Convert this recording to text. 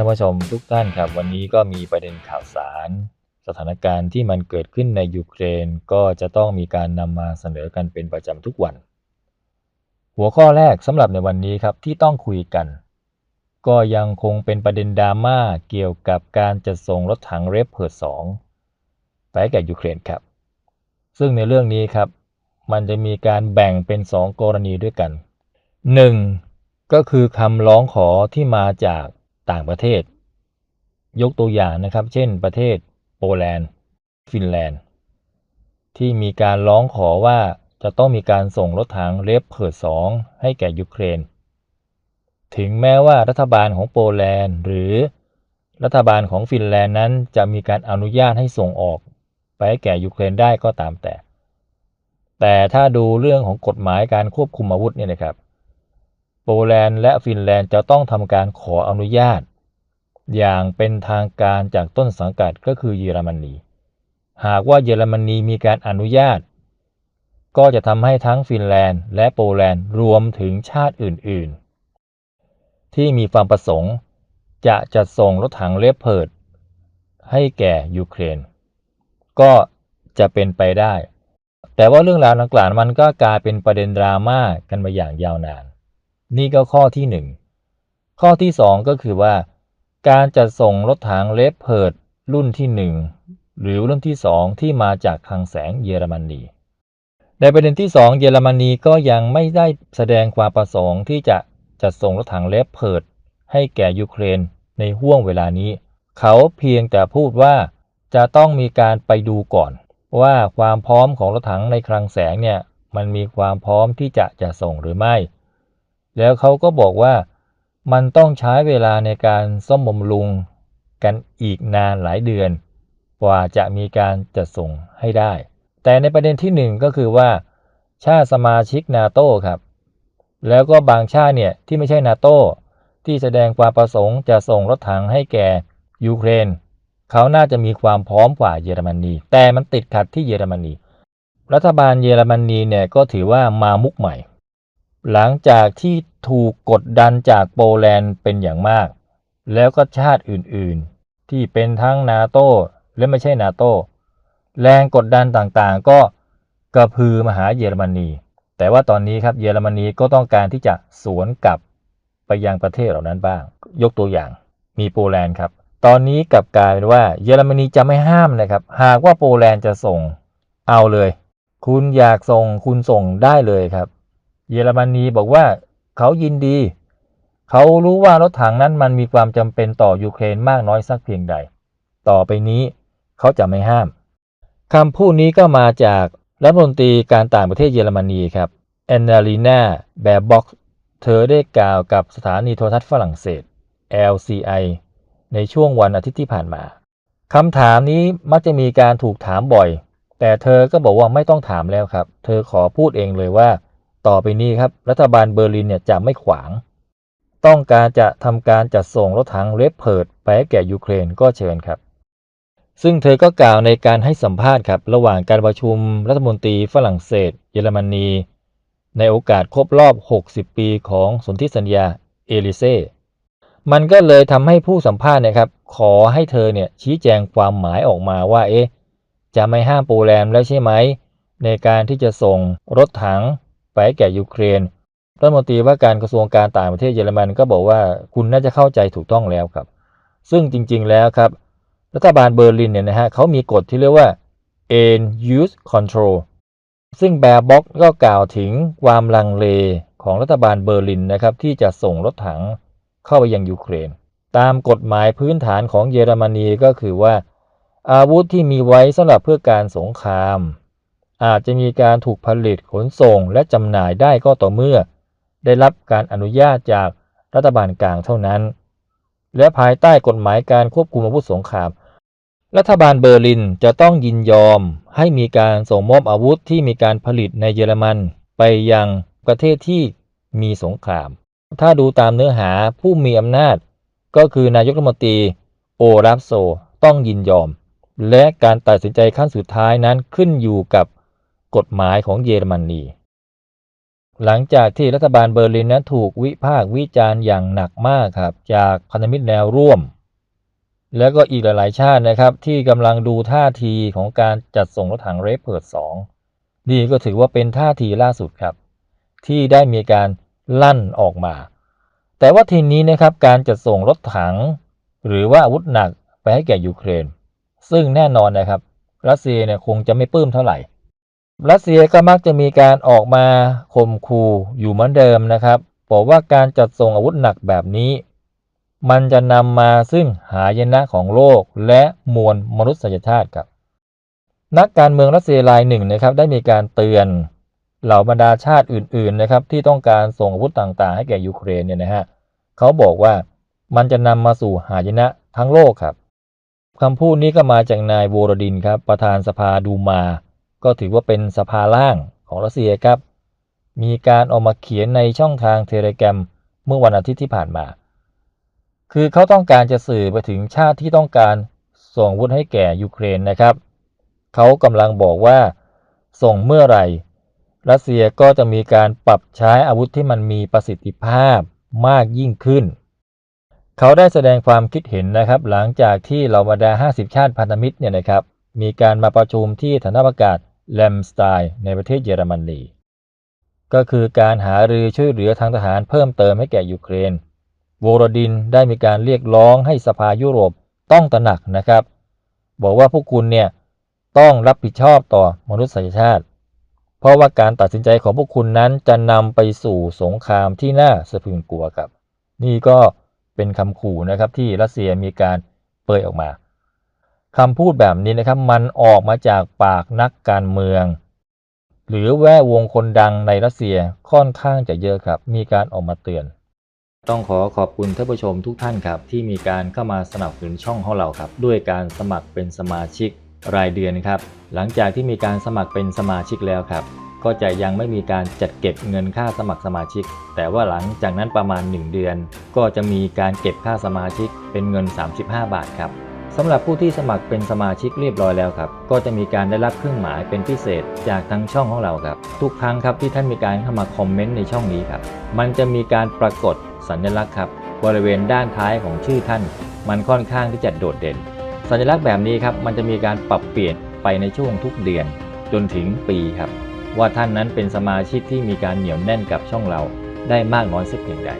ท่านผู้ชมทุกท่านครับ วันนี้ก็มีประเด็นข่าวสาร สถานการณ์ที่มันเกิดขึ้นในยูเครนก็จะต้องมีการนำมาเสนอกันเป็นประจำทุกวัน หัวข้อแรกสำหรับในวันนี้ครับที่ต้องคุยกัน ก็ยังคงเป็นประเด็นดราม่าเกี่ยวกับการจัดส่งรถถังเรฟเพิร์ด2ไปแก่ยูเครนครับ ซึ่งในเรื่องนี้ครับ มันจะมีการแบ่งเป็น 2 กรณีด้วยกัน 1. ก็คือคำร้องขอที่มาจาก ต่างประเทศ ยกตัวอย่างนะครับ เช่น ประเทศโปแลนด์ ฟินแลนด์ ที่มีการร้องขอว่าจะต้องมีการส่งรถถังเลฟเพิร์ด2ให้แก่ยูเครน ถึงแม้ว่ารัฐบาลของโปแลนด์ หรือรัฐบาลของฟินแลนด์นั้น จะมีการอนุญาตให้ส่งออก ไปให้แก่ยูเครนได้ก็ตามแต่ แต่ถ้าดูเรื่องของกฎหมายการควบคุมอาวุธเนี่ยนะครับ ปแลนด์และฟินแลนด์จะต้องทำการขออนุญาต อย่างเป็นทางการจากต้นสังกัดก็คือเยอรมนี หากว่าเยอรมนีมีการอนุญาต ก็จะทำให้ทั้งฟินแลนด์และโปแลนด์รวมถึงชาติอื่น ๆ ที่มีความประสงค์ จะจัดส่งรถถังเลปเพิร์ดให้แก่ยูเครน ก็จะเป็นไปได้ แต่ว่าเรื่องราวดังกล่าวมันก็กลายเป็นประเด็นดราม่ากันมาอย่างยาวนาน นี่ก็ข้อที่หนึ่งข้อที่สองก็คือว่า การจัดส่งรถถังเลปเพิร์ดรุ่นที่หนึ่งหรือรุ่นที่สองที่มาจากคลังแสงเยอรมนีในประเด็นที่ 2 เยอรมนีก็ยังไม่ได้แสดงความประสงค์ที่จะจัดส่งรถถังเลปเพิร์ดให้แก่ยูเครนในห่วงเวลานี้ เขาเพียงแต่พูดว่าจะต้องมีการไปดูก่อน ว่าความพร้อมของรถถังในคลังแสงเนี่ยมันมีความพร้อมที่จะจะส่งหรือไม่ แล้วเขาก็บอกว่ามันต้องใช้เวลาในการซ่อมบำรุงกันอีกนานหลายเดือน กว่าจะมีการจัดส่งให้ได้ แต่ในประเด็นที่หนึ่งก็คือว่า ชาติสมาชิกนาโต้ครับ แล้วก็บางชาติเนี่ยที่ไม่ใช่นาโต้ที่แสดงความประสงค์จะส่งรถถังให้แก่ยูเครน เขาน่าจะมีความพร้อมกว่าเยอรมนี แต่มันติดขัดที่เยอรมนี รัฐบาลเยอรมนีเนี่ยก็ถือว่ามามุกใหม่ หลังจากที่ถูกกดดันจากโปแลนด์เป็นอย่างมาก แล้วก็ชาติอื่นๆ ที่เป็นทั้งนาโต้และไม่ใช่นาโต้แรงกดดันต่างๆ ก็กระพือมาหาเยอรมนี แต่ว่าตอนนี้ครับเยอรมนีก็ต้องการที่จะสวนกลับไปยังประเทศเหล่านั้นบ้าง ยกตัวอย่างมีโปแลนด์ครับ ตอนนี้กลับกลายเป็นว่าเยอรมนีจะไม่ห้ามนะครับ หากว่าโปแลนด์จะส่งเอาเลย คุณอยากส่งคุณส่งได้เลยครับ เยอรมนีบอกว่าเขายินดี เขารู้ว่ารถถังนั้นมันมีความจำเป็นต่อยูเครนมากน้อยสักเพียงใด ต่อไปนี้เขาจะไม่ห้ามคำพูดนี้ก็มาจากรัฐมนตรีการต่างประเทศเยอรมนีครับแอนนาลีนาแบร์บ็อกเธอได้กล่าวกับสถานีโทรทัศน์ฝรั่งเศส LCI ในช่วงวันอาทิตย์ที่ผ่านมาคำถามนี้มักจะมีการถูกถามบ่อย แต่เธอก็บอกว่าไม่ต้องถามแล้วครับ เธอขอพูดเองเลยว่า ต่อไปนี้ครับรัฐบาลเบอร์ลินเนี่ยจะไม่ขวาง ต้องการจะทำการจัดส่งรถถังเลปเพิร์ดไปให้แก่ยูเครนก็เชิญครับ ซึ่งเธอก็กล่าวในการให้สัมภาษณ์ครับระหว่างการประชุมรัฐมนตรีฝรั่งเศส เยอรมนี ในโอกาสครบรอบ 60 ปีของสนธิสัญญาเอลิเซ่มันก็เลยทำให้ผู้สัมภาษณ์เนี่ยครับขอให้เธอเนี่ยชี้แจงความหมายออกมาว่าเอ๊ะจะไม่ห้ามโปแลนด์แล้วใช่ไหม ในการที่จะส่งรถถัง ไปให้แก่ยูเครนรัฐมนตรีว่าการกระทรวงการต่างประเทศเยอรมันก็บอกว่าคุณน่าจะเข้าใจถูกต้องแล้วครับ ซึ่งจริง ๆแล้วครับ รัฐบาลเบอร์ลินเนี่ยนะฮะเขามีกฎที่เรียกว่า end use control ซึ่งแบร์บ็อกก็กล่าวถึงความลังเลของรัฐบาลเบอร์ลินนะครับที่จะส่งรถถังเข้าไปยังยูเครน ตามกฎหมายพื้นฐานของเยอรมนีก็คือว่า อาวุธที่มีไว้สำหรับเพื่อการสงคราม อาจจะมีการถูกผลิตขนส่งและจำหน่ายได้ก็ต่อเมื่อ ได้รับการอนุญาตจากรัฐบาลกลางเท่านั้น และภายใต้กฎหมายการควบคุมอาวุธสงคราม รัฐบาลเบอร์ลินจะต้องยินยอมให้มีการส่งมอบอาวุธที่มีการผลิตในเยอรมันไปยังประเทศที่มีสงคราม ถ้าดูตามเนื้อหาผู้มีอำนาจ ก็คือนายกรัฐมนตรีโอราฟโซต้องยินยอม และการตัดสินใจขั้นสุดท้ายนั้นขึ้นอยู่กับ กฎหมายของเยอรมนี หลังจากที่รัฐบาลเบอร์ลินนั้นถูกวิพากษ์วิจารณ์อย่างหนักมากครับ จากพันธมิตรแนวร่วม แล้วก็อีกหลาย ๆ ชาตินะครับ ที่กำลังดูท่าทีของการจัดส่งรถถังเรฟเพิร์ด2นี่ก็ถือว่าเป็นท่าทีล่าสุดครับ ที่ได้มีการลั่นออกมา แต่ว่าทีนี้นะครับการจัดส่งรถถัง หรือว่าอาวุธหนักไปให้แก่ยูเครน ซึ่งแน่นอนนะครับรัสเซียเนี่ยคงจะไม่ปลื้มเท่าไหร่ รัสเซียก็มักจะมีการออกมาข่มขู่อยู่เหมือนเดิมนะครับ บอกว่าการจัดส่งอาวุธหนักแบบนี้ มันจะนำมาซึ่งหายนะของโลกและมวลมนุษยชาติครับ นักการเมืองรัสเซียรายหนึ่งนะครับได้มีการเตือนเหล่าบรรดาชาติอื่นๆนะครับที่ต้องการส่งอาวุธต่างๆ ให้แก่ยูเครนเนี่ยนะฮะเขาบอกว่ามันจะนำมาสู่หายนะทั้งโลกครับคำพูดนี้ก็มาจากนายโวโรดินครับประธานสภาดูมา ก็ถือว่าเป็นสภาล่างของรัสเซียครับ มีการออกมาเขียนในช่องทางเทเลแกรมเมื่อวันอาทิตย์ที่ผ่านมา คือเขาต้องการจะสื่อไปถึงชาติที่ต้องการส่งอาวุธให้แก่ยูเครนนะครับ เขากำลังบอกว่าส่งเมื่อไหร่ รัสเซียก็จะมีการปรับใช้อาวุธที่มันมีประสิทธิภาพมากยิ่งขึ้น เขาได้แสดงความคิดเห็นนะครับ หลังจากที่เหล่าบรรดา 50 ชาติพันธมิตรเนี่ยนะครับ มีการมาประชุมที่ฐานอากาศ แลมสไตน์ในประเทศเยอรมนี ก็คือการหารือช่วยเหลือทางทหารเพิ่มเติมให้แก่ยูเครน โวโรดินได้มีการเรียกร้องให้สภายุโรปต้องตระหนักนะครับ บอกว่าพวกคุณเนี่ยต้องรับผิดชอบต่อมนุษยชาติ เพราะว่าการตัดสินใจของพวกคุณนั้นจะนำไปสู่สงครามที่น่าสะพรึงกลัวครับ นี่ก็เป็นคำขู่นะครับที่รัสเซียมีการเปิดออกมา คำพูดแบบนี้นะครับมันออกมาจากปากนักการเมือง หรือแวดวงคนดังในรัสเซียค่อนข้างจะเยอะครับ มีการออกมาเตือน ต้องขอขอบคุณท่านผู้ชมทุกท่านครับ ที่มีการเข้ามาสนับสนุนช่องของเราครับ ด้วยการสมัครเป็นสมาชิกรายเดือนครับ หลังจากที่มีการสมัครเป็นสมาชิกแล้วครับ ก็จะยังไม่มีการจัดเก็บเงินค่าสมัครสมาชิก แต่ว่าหลังจากนั้นประมาณ 1 เดือน ก็จะมีการเก็บค่าสมาชิกเป็นเงิน 35 บาทครับ สำหรับผู้ที่สมัครเป็นสมาชิกเรียบร้อยแล้วครับ ก็จะมีการได้รับเครื่องหมายเป็นพิเศษจากทางช่องของเราครับ ทุกครั้งครับที่ท่านมีการเข้ามาคอมเมนต์ในช่องนี้ครับ มันจะมีการปรากฏสัญลักษณ์ครับ บริเวณด้านท้ายของชื่อท่าน มันค่อนข้างที่จะโดดเด่น สัญลักษณ์แบบนี้ครับ มันจะมีการปรับเปลี่ยนไปในช่วงทุกเดือน จนถึงปีครับ ว่าท่านนั้นเป็นสมาชิกที่มีการเหนียวแน่นกับช่องเรา ได้มากน้อยสักเพียงใด